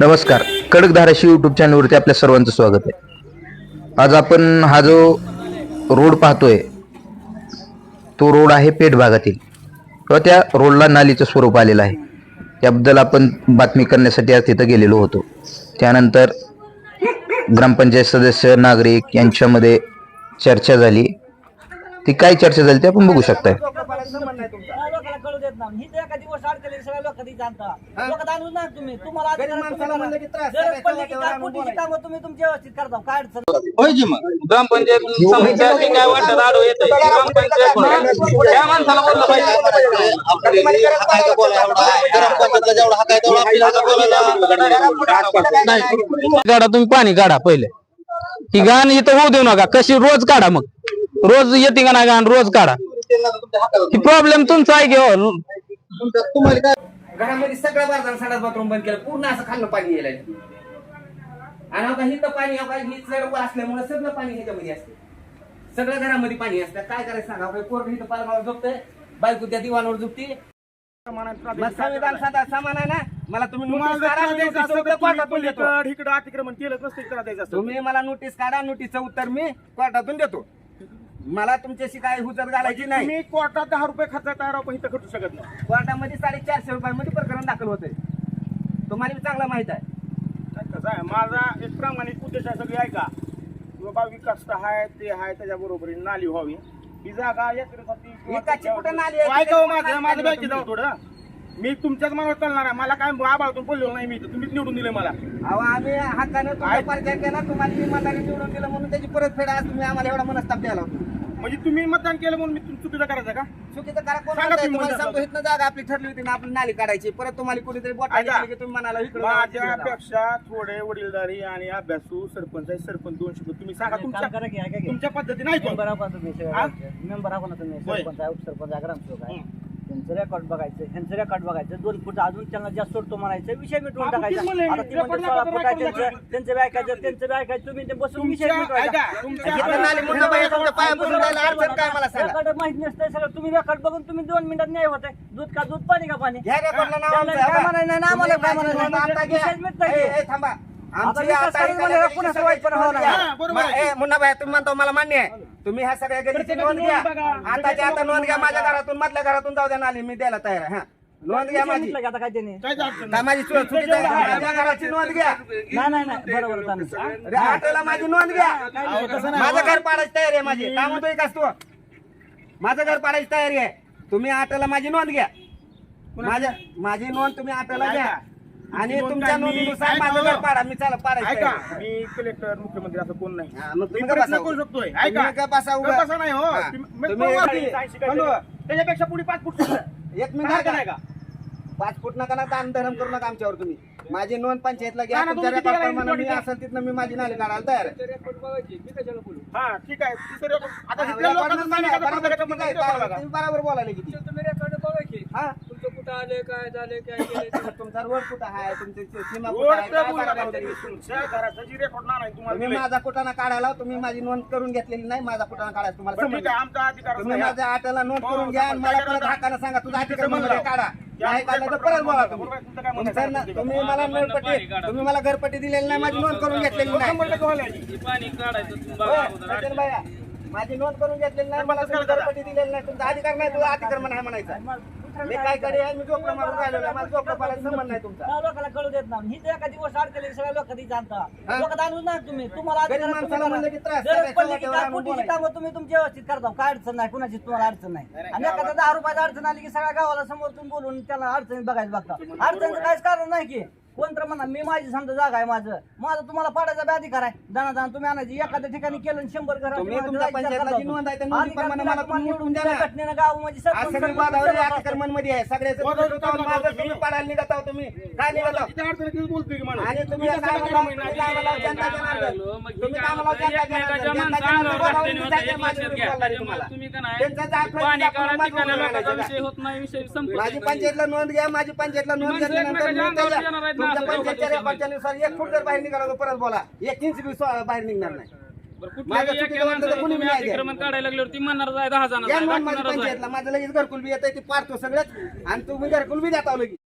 नमस्कार. कडक धाराशी युट्यूब चॅनलवरती आपल्या सर्वांचं स्वागत आहे. आज आपण हा जो रोड पाहतोय तो रोड आहे पेठ भागातील. किंवा त्या रोडला नालीचं स्वरूप आलेलं आहे. त्याबद्दल आपण बातमी करण्यासाठी आज तिथं गेलेलो होतो. त्यानंतर ग्रामपंचायत सदस्य नागरिक यांच्यामध्ये चर्चा झाली. ती काय चर्चा झाली ते आपण बघू शकताय. कळू देत नाही. ही तर एका दिवस अडकले सगळ्या लोक जाणता. लोक जाणून ना तुम्ही. तुम्हाला गरीब अधिकार माणसाला म्हणलं की त्रास, गरज सगळ्या पडली की तेव्हा काय कुठची बोलायचं. कामं तुम्ही तुमची व्यवस्थित करता. काय अडचण नाही. होय की मग? ग्रामपंचायत समस्या जी काय वाटत? आडो येत ग्रामपंचायत त्या माणसाला बोललं पाहिजे. काढा तुम्ही पाणी काढा पहिले. ही घाण इथं होऊ देऊ नका. कशी रोज काढा मग. रोज येते का नाही घाण रोज काढा. प्रॉब्लेम तुमचा आहे की हो? घरामध्ये सगळं बाजार संडास बाथरूम बंद केलं पूर्ण असं खाल्लं पाणी यायला आणि आता हिथं पाणी काय ही चढ असल्यामुळे सगळं पाणी ह्याच्यामध्ये असते सगळं घरामध्ये पाणी असतं काय करायचं सांगा? अहो, पोरं इथं पालमावर झोपतंय. बायको त्या दिवाणावर झोपते. संविधान साधा समान आहे ना? मला तुम्ही नोटीस अतिक्रमण केलं तुम्ही मला नोटीस काढा नोटीसचं उत्तर मी कोर्टातून देतो. मला तुमच्याशी काय हुजर घालायची नाही. मी कोर्टात दहा रुपये खर्च पण इथं खर्चू शकत नाही. कोर्टामध्ये साडेचारशे रुपयामध्ये प्रकरण दाखल होते. तुम्हाला बी चांगला माहीत आहे. कसं आहे माझा एक प्रामाणिक उद्देश आहे सगळी ऐका. की बाबा विकास तर आहे ते आहे त्याच्या बरोबरी नाली व्हावी. ही जागा यात्रेसाठी कुठं नाली आहे? ऐका हो माझं माझं बँकेत जाऊ थोडं. मी तुमच्याच मनावर चालणार आहे. मला काय आबाळतून बोललो नाही मी इथं. तुम्हीच निवडून दिले मला. अहो आम्ही हक्कानं तुमचा परिचय केला. तुम्हाला निवडून दिलं म्हणून त्याची परतफेड आज तुम्ही आम्हाला एवढा मनस्ताप द्यायला होता. म्हणजे तुम्ही मतदान केलं म्हणून मी तुम- चुकीचं करायचं का चुकीचं करा कोण सांगा म्हणतंय? तुम्ही तुम्हाला सांगतो इथनं जागा आपली ठरली होती ना आपली नाली काढायची परत तुम्हाला कुणीतरी बोट ऐका. की तुम्ही म्हणाला इकडं जावा, तिकडं जावा. माझ्यापेक्षा थोडे वडीलधारी आणि अभ्यासू सरपंच आहे सरपंच दोन शब्द तुम्ही सांगा काम तुमच्या करा की, ऐका की. तुमच्या पद्धतीने ऐकून मेंबर आहोत तुम्ही हा? मेंबर आहोत ना तुम्ही होय. सरपंच आहे उपसरपंच आहे ग्रामसेवक आहे त्यांचं रेकॉर्ड बघायचं ह्यांचं रेकॉर्ड बघायचं. दोन फूट अजून त्यांना जास्त सोडतो म्हणायचं विषय मिटवून टाकायचा? आता ती सोळा फूट आहे त्यांचं. त्यांचं बी ऐकायचं त्यांचं बी ऐकायचं तुम्ही ते बसून विषय मिटवायचा. रेकॉर्ड माहीत नसतंय सगळं. तुम्ही रेकॉर्ड बघून तुम्ही दोन मिनिटात न्याय होते दूध का दूध पाणी का पाणी. काय. म्हणायचं आम्हाला काय म्हणायचं. विषयच मिटतंय. थांबा. हा, तुम्ही म्हणतो मला मान्य आहे. तुम्ही ह्या सगळ्या नोंद घ्या. आता नोंद घ्या माझ्या घरातून मधल्या घरातून जाऊ द्या नाली मी द्यायला तयार आहे. हा. नोंद घ्या माझी. चुकीचं? माझ्या घराची नोंद घ्या. हॉटेलला माझी नोंद घ्या. माझं घर पाडायची तयारी आहे माझी. काय म्हणतोय का तू? माझं घर पाडायची तयारी आहे. तुम्ही हॉटेलला माझी नोंद घ्या. माझ्या माझी नोंद तुम्ही हॉटेलला घ्या. आणि तुमच्या नोंदीनुसार माझं. घर पाडा मी चाल पाडायचं ऐका आहे. मी कलेक्टर मुख्यमंत्री असं कोण नाही हा, मग तुम्ही मी का प्रयत्न बसा करू उभं? शकतोय तुम्ही ऐका का बसा उभं? का बसा नाही हो हा. तुम्ही- मी तुम्ही परवा एक- ऐंशी काय हॅलो. त्याच्यापेक्षा पुढे पाच फूट. एक मिनिट काय ऐका. नाही का पाच फूट नका ना दान धरम करू नका आमच्यावर तुम्ही माझी नोंद पंचायतला घ्या तुमच्या तुम्ही किती रेकॉर्ड मी असेल तिथनं मी माझी नाली काढायला तयार आहे हा ठीक आहे ती तर- आता हा, रेकॉर्ड लोकांचं सांगितलं आहे, प्रत्येकाचं तुम्ही बरोबर बोलायला किती तुमचा रोड कुठं आहे तुमची सीमा कुठं रोड आहे तर काय बोला सांगा नाही. बरं तरी. तुमच्या घराचं जी रेकॉर्ड नाही तुम्हाला तुम्ही दिलंय. माझा कुटाणा काढायला तुम्ही माझी नोंद करून घेतलेली नाही माझा कुटाणा काढायला तुम्हाला बरं, ठीक समजलं. आहे, आमचा अधिकार तुम्ही. माझ्या आट्याला नोंद हो, करून घ्या आणि मला काय परत? हाकानं सांगा तुझा म्हणलं. काढा नाही काढलं तर परत बोला तुम्ही तुमचं काय म्हणणं तुमचं ना-? तुम्ही मला घरपट्टी तुम्ही मला घरपट्टी दिलेली नाही माझी नोंद करून घेतलेली नाही शंभर टक्के व्हायला पाहिजे. पाणी काढायचं होय, सचिन भैया, माझी नोंद करून घेतलेली नाही मला तुम्ही घरपट्टी दिलेली नाही तुमचा अधिकार नाही तुझा अतिक्रमण आहे म्हणायचं मी काय कडे आहे मी झोपडं मारून राहिलो नाही. माझा झोपडं पाडायचा संबंध नाही तुमचा. त्या लोकांना कळू देत नाही. ही तर एका दिवस अडकले सगळ्या लोक जाणता. हा? लोक जाणून ना तुम्ही. तुम्हाला गरीब अधिकार माणसाला तुम्ही म्हणलं की त्रास, गरज सगळ्या पडली की तेवढा काय आणून कुठची बोलायचं. कामं तुम्ही तुमची व्यवस्थित करता. काय अडचण नाही. कुणाची तुम्हाला अडचण नाही. आणि एखाद्या दहा रुपयाची अडचण आली की सगळ्या गावाला समोरतून बोलून त्याला अडचणीत बघायला बघता. अडचणचं काहीच कारण नाही की. कोण तर म्हणा मी माझी समजा जागा आहे माझं माझं तुम्हाला पाडायचा बी अधिकार आहे दाना दाना तुम्ही आणायची एखाद्या ठिकाणी केलं आणि शंभर घर तुम्ही तुमच्या पंचायतला जी नोंद आहे त्या नोंदीप्रमाणे मला तुम्ही निवडून द्या ना. घटनेनं गाव म्हणजे आज सगळी वादावरी अतिक्रमणमध्ये आहे सगळ्याचं तुम्ही विरोधात चालू माझं होतं तुम्ही पाडायला निघत आहो तुम्ही काय निघत आहो किती अडचणीत बोलतोय की माणूस? आणि तुम्ही तुम्ही? जनता जनार्दन. तुम्ही? जनता जनार्दन. जनता जनार्दन बोलावून तुम्हाला. त्यांचा माझं ठिकाणी बोलणं लोकांचा नाही. विषय होत नाही विषय संपला माझी पंचायतला नोंद घ्या माझी पंचायतला नोंद घेतल्यानंतर मी तुमच्या पंचायतच्या एक फूट जर बाहेर निघाला तर परत बोला. एक इंच बी स्व- बाहेर निघणार नाही. बरं, कुणी. अतिक्रमण काढायला लागल्यावर ती म्हणणार दहा माझ्या आहे. पंचायतला. माझं लगेच घरकुल बी येतंय ती पाडतो सगळंच. आणि तुम्ही घरकुल बी देता लगेच.